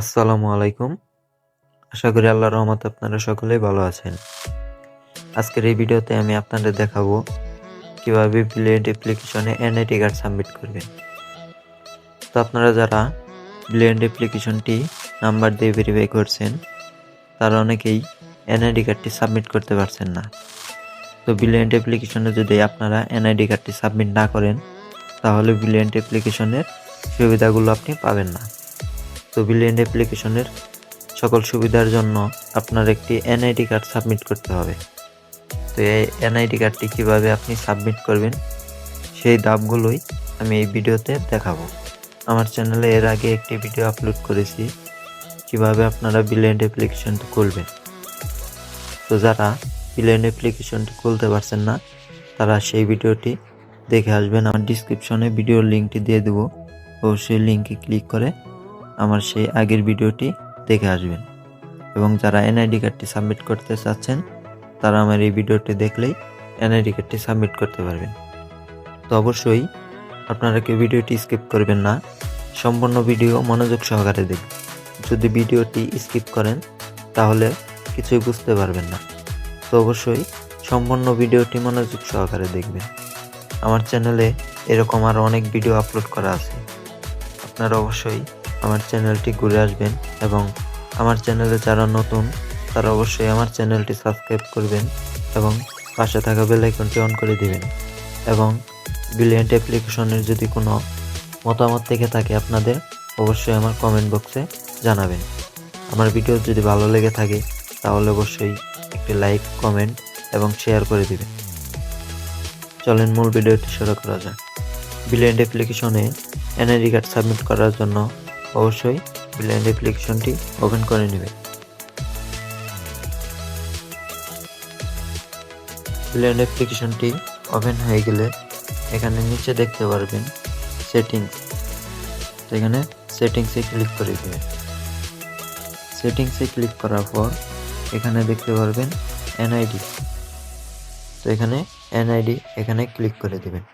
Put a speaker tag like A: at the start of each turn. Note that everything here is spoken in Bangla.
A: আসসালামু আলাইকুম। আশা করি আল্লাহর রহমত আপনারা সকলেই ভালো আছেন। আজকের এই ভিডিওতে আমি আপনাদের দেখাবো কীভাবে ব্লিয়েন্ট অ্যাপ্লিকেশনে এনআইডি কার্ড সাবমিট করবেন। তো আপনারা যারা ব্লিয়েন্ট অ্যাপ্লিকেশনটি নাম্বার দিয়ে ভেরিফাই করছেন, তারা অনেকেই এনআইডি কার্ডটি সাবমিট করতে পারছেন না। তো ব্লিয়েন্ট অ্যাপ্লিকেশনে যদি আপনারা এনআইডি কার্ডটি সাবমিট না করেন, তাহলে ব্লিয়েন্ট অ্যাপ্লিকেশনের সুবিধাগুলো আপনি পাবেন না। তো বিলিয়ন অ্যাপ্লিকেশনের সকল সুবিধার জন্য আপনার একটি এনআইডি কার্ড সাবমিট করতে হবে। তো এই এনআইডি কার্ডটি কীভাবে আপনি সাবমিট করবেন, সেই ধাপগুলোই আমি এই ভিডিওতে দেখাবো। আমার চ্যানেলে এর আগে একটি ভিডিও আপলোড করেছি, কীভাবে আপনারা বিলিয়ন অ্যাপ্লিকেশনটি খুলবেন। তো যারা বিলিয়ন অ্যাপ্লিকেশনটি খুলতে পারছেন না, তারা সেই ভিডিওটি দেখে আসবেন। আমার ডিসক্রিপশনে ভিডিওর লিঙ্কটি দিয়ে দেবো। অবশ্যই লিঙ্কে ক্লিক করে আমার সেই আগের ভিডিওটি দেখে আসবেন। এবং যারা এনআইডি কার্ডটি সাবমিট করতে চাচ্ছেন, তারা আমার এই ভিডিওটি দেখলেই এনআইডি কার্ডটি সাবমিট করতে পারবেন। তো অবশ্যই আপনারা কেউ ভিডিওটি স্কিপ করবেন না, সম্পূর্ণ ভিডিও মনোযোগ সহকারে দেখবেন। যদি ভিডিওটি স্কিপ করেন, তাহলে কিছুই বুঝতে পারবেন না। তো অবশ্যই সম্পূর্ণ ভিডিওটি মনোযোগ সহকারে দেখবেন। আমার চ্যানেলে এরকম আরও অনেক ভিডিও আপলোড করা আছে। আপনারা অবশ্যই আমার চ্যানেলটি ঘুরে আসবেন এবং আমার চ্যানেলে যারা নতুন, তারা অবশ্যই আমার চ্যানেলটি সাবস্ক্রাইব করবেন এবং পাশে থাকা বেল আইকনটি অন করে দিবেন। এবং ব্রিলিয়েন্ট অ্যাপ্লিকেশনের যদি কোনো মতামত থেকে থাকে আপনাদের, অবশ্যই আমার কমেন্ট বক্সে জানাবেন। আমার ভিডিও যদি ভালো লেগে থাকে, তাহলে অবশ্যই একটি লাইক কমেন্ট এবং শেয়ার করে দিবেন। চলেন মূল ভিডিওটি শুরু করা যাক। ব্রিলিয়েন্ট অ্যাপ্লিকেশনে এনআইডি কার্ড সাবমিট করার জন্য অবশ্যই ব্লেন্ড অ্যাপ্লিকেশনটি ওপেন করে নেবেন। ব্লেন্ড অ্যাপ্লিকেশনটি ওপেন হয়ে গেলে এখানে নিচে দেখতে পারবেন সেটিংস এখানে সেটিংসে ক্লিক করে দেবেন। সেটিংসে ক্লিক করার পর এখানে দেখতে পারবেন এনআইডি তো এখানে এনআইডি এখানে ক্লিক করে দেবেন।